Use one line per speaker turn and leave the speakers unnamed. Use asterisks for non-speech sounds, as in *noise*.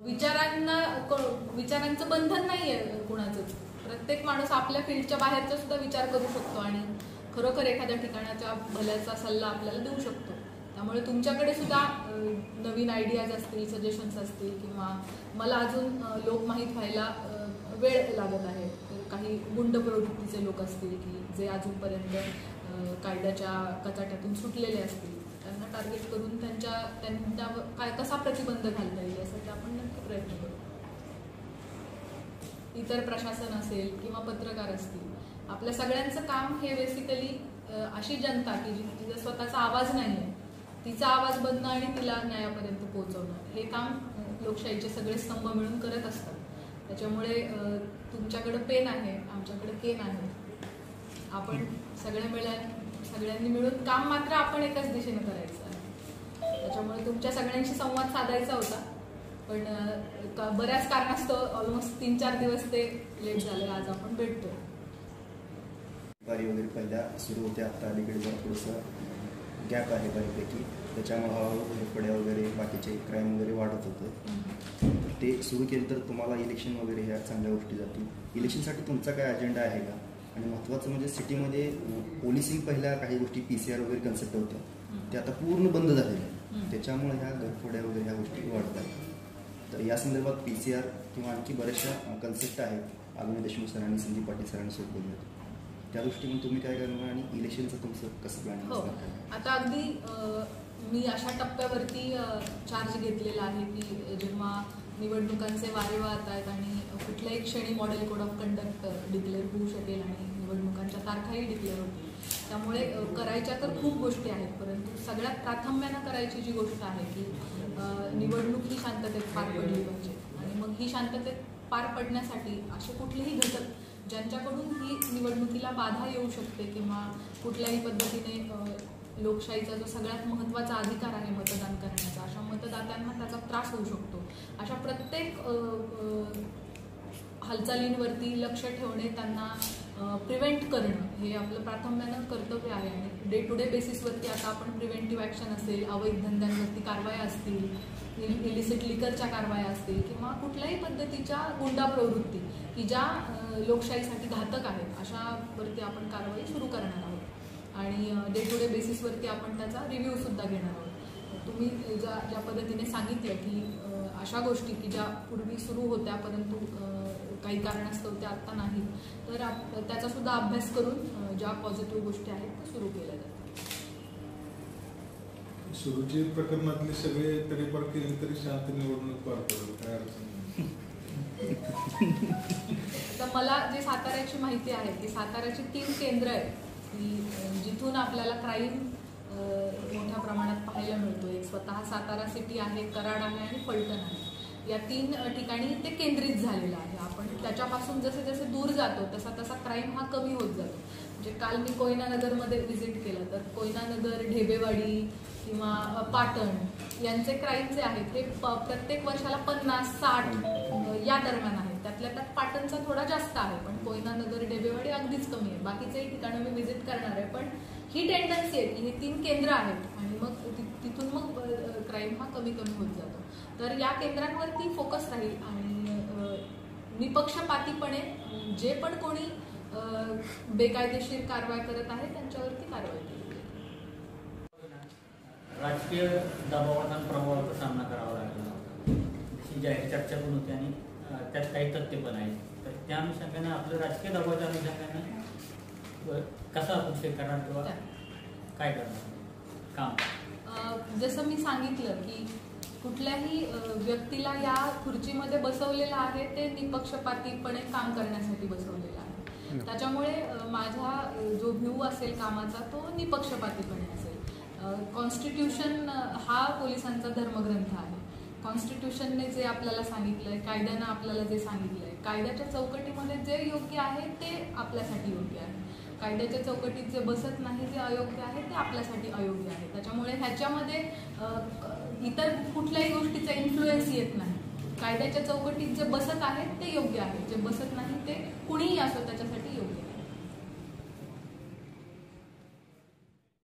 विचारांना विचारांचं बंधन नाहीये कुणाचंच. प्रत्येक माणूस आपल्या फील्डच्या बाहेरचा सुद्धा विचार करू शकतो आणि खरोखर एखाद्या ठिकाणाच्या भल्याचा सल्ला आपल्याला देऊ शकतो. त्यामुळे तुमच्याकडे सुद्धा नवीन आयडियाज असतील सजेशन्स असतील किंवा मला अजून लोक माहीत व्हायला वेळ लागत आहे. काही गुंड प्रवृत्तीचे लोक असतील की जे अजूनपर्यंत कायद्याच्या कचाट्यातून सुटलेले असतील. त्यांना टार्गेट करून त्यांच्या त्यांच्या काय कसा प्रतिबंध घालता येईल यासाठी आपण प्रयत्न करू. इतर प्रशासन असेल किंवा पत्रकार असतील आपल्या सगळ्यांचं काम हे बेसिकली अशी जनता की जी तिचा स्वतःचा आवाज नाही आहे तिचा आवाज बनणं आणि तिला न्यायापर्यंत पोहोचवणं. हे काम लोकशाहीचे सगळे स्तंभ मिळून करत असतात. त्याच्यामुळे तुमच्याकडं तुमच्याकडे पेन आहे आमच्याकडे केन आहे. आपण सगळ्या मिळा सगळ्यांनी मिळून काम मात्र आपण एकाच दिशेने करायचं आहे. त्याच्यामुळे तुमच्या सगळ्यांशी संवाद साधायचा होता. पण बऱ्याच कारणास्तव ऑलमोस्ट तीन चार दिवस ते लेट झाले. आज आपण भेटतोय.
बारी वगैरे पहिल्या सुरू होत्या. आता अलीकडे जरा थोडंसं गॅप आहे बऱ्यापैकी. त्याच्यामुळे हळूहळू घरपड्या वगैरे बाकीचे क्राईम वगैरे वाढत होतं. ते सुरू केलं तर तुम्हाला इलेक्शन वगैरे ह्या चांगल्या गोष्टी जातील. इलेक्शनसाठी तुमचा काय अजेंडा आहे का? आणि महत्त्वाचं म्हणजे सिटीमध्ये पोलिसिंग पहिल्या काही गोष्टी पी सी आर वगैरे कन्सेप्ट होत्या. ते आता पूर्ण बंद झालेले त्याच्यामुळे ह्या घरफोड्या वगैरे ह्या गोष्टी वाढतात. तर या संदर्भात पी सी आर किंवा आणखी बऱ्याचशा कन्सेप्ट आहेत. अभिनय देशमुख सरांनी संदीप पाटील सरांनी सोबत बोलले त्या दृष्टीने तुम्ही काय करणार आणि इलेक्शनचं तुमचं कसं प्लॅनिंग
हो. आता अगदी मी अशा टप्प्यावरती चार्ज घेतलेला आहे की जेव्हा निवडणुकांचे वारे वाहत आहेत आणि कुठल्याही क्षणी model code of conduct declare होऊ शकेल आणि निवडणुकांच्या तारखाही डिक्लेअर होतील. त्यामुळे करायच्या तर खूप गोष्टी आहेत परंतु सगळ्यात प्राथम्यानं करायची जी गोष्ट आहे की निवडणूक ही शांततेत पार पडली पाहिजे. आणि मग ही शांततेत पार पडण्यासाठी असे कुठलेही घटक ज्यांच्याकडून ही निवडणुकीला बाधा येऊ शकते किंवा कुठल्याही पद्धतीने लोकशाहीचा जो सगळ्यात महत्त्वाचा अधिकार आहे मतदान करण्याचा अशा मतदात्यांना त्याचा त्रास होऊ शकतो. अशा प्रत्येक हालचालींवरती लक्ष ठेवणे त्यांना प्रिव्हेंट करणं हे आपलं प्राथम्यानं कर्तव्य आहे. आणि डे टू डे बेसिसवरती आता आपण प्रिव्हेंटिव्ह ॲक्शन असेल अवैध धंद्यांवरती कारवाया असतील इलिसिट लिकरच्या कारवाया असतील किंवा कुठल्याही पद्धतीच्या गुंडा प्रवृत्ती की ज्या लोकशाहीसाठी घातक आहेत अशावरती आपण कारवाई सुरू करणार आहोत. आणि डे टू डे बेसिसवरती आपण त्याचा रिव्ह्यू सुद्धा घेणार आहोत. तुम्ही ज्या ज्या पद्धतीने सांगितलं की अशा गोष्टी की ज्या पूर्वी सुरू होत्या परंतु काही कारणास्तव त्या आता नाही तर आप- त्याचा सुद्धा अभ्यास करून ज्या पॉझिटिव्ह गोष्टी आहेत त्या सुरू केल्या जातात.
सुरुची प्रकरणातले सगळे तडीपार केली तरी शांत निवडणूक पार पडेल काय अडचण *laughs*
मला जे साताऱ्याची माहिती आहे की साताऱ्याची तीन केंद्र आहेत. की जिथून आपल्याला क्राईम मोठ्या प्रमाणात पाहायला मिळतो. एक स्वतः सातारा सिटी आहे कराड आहे आणि फलटण आहे. या तीन ठिकाणी ते केंद्रित झालेलं आहे. आपण त्याच्यापासून जसे जसे दूर जातो तसा तसा क्राईम हा कमी होत जातो. म्हणजे काल मी कोयनानगरमध्ये व्हिजिट केलं तर कोयनानगर ढेबेवाडी किंवा पाटण यांचे क्राईम जे आहेत ते प- प्रत्येक वर्षाला पन्नास साठ या दरम्यान आहेत. त्यांचा थोडा जास्त आहे पण कोयना नगर डेबेवाडी अगदीच कमी आहे. बाकीचेही ठिकाणं मी व्हिजिट करणार आहे पण ही टेंडन्सी आहे की हे तीन केंद्र आहेत आणि मग तिथून मग क्राईम हा कमी कमी होत जातो. तर या केंद्रांवरती फोकस राहील आणि निपक्षपातीपणे जे पण कोणी बेकायदेशीर कारवाई करत आहे त्यांच्यावरती कारवाई केली
राजकीय दबावाचा प्रभावाचा सामना करावा लागला ही जाहीर चर्चा पण होती आणि त्यात काही तथ्य पण आहेत. तर त्या अनुषंगाने आपलं राजकीय दबावाच्या अनुषंगाने कसं आपण करणार किंवा काय करणार? काम.
अ, जसं मी सांगितलं की कुठल्याही व्यक्तीला या खुर्चीमध्ये बसवलेलं आहे ते निपक्षपातीपणे काम करण्यासाठी बसवलेलं आहे. त्याच्यामुळे माझा जो व्ह्यू असेल कामाचा तो निपक्षपातीपणे असेल. कॉन्स्टिट्यूशन हा पोलिसांचा धर्मग्रंथ आहे. कॉन्स्टिट्यूशनने जे आपल्याला सांगितलंय कायद्यानं आपल्याला जे सांगितलंय कायद्याच्या चौकटीमध्ये जे योग्य आहे ते आपल्यासाठी योग्य आहे. कायद्याच्या चौकटीत जे बसत नाही जे अयोग्य आहे ते आपल्यासाठी अयोग्य आहे. त्याच्यामुळे ह्याच्यामध्ये इतर कुठल्याही गोष्टीचा इन्फ्लुएन्स येत नाही. कायद्याच्या चौकटीत जे बसत आहे ते योग्य आहे. जे बसत नाही ते कुणीही असो त्याच्यासाठी योग्य आहे.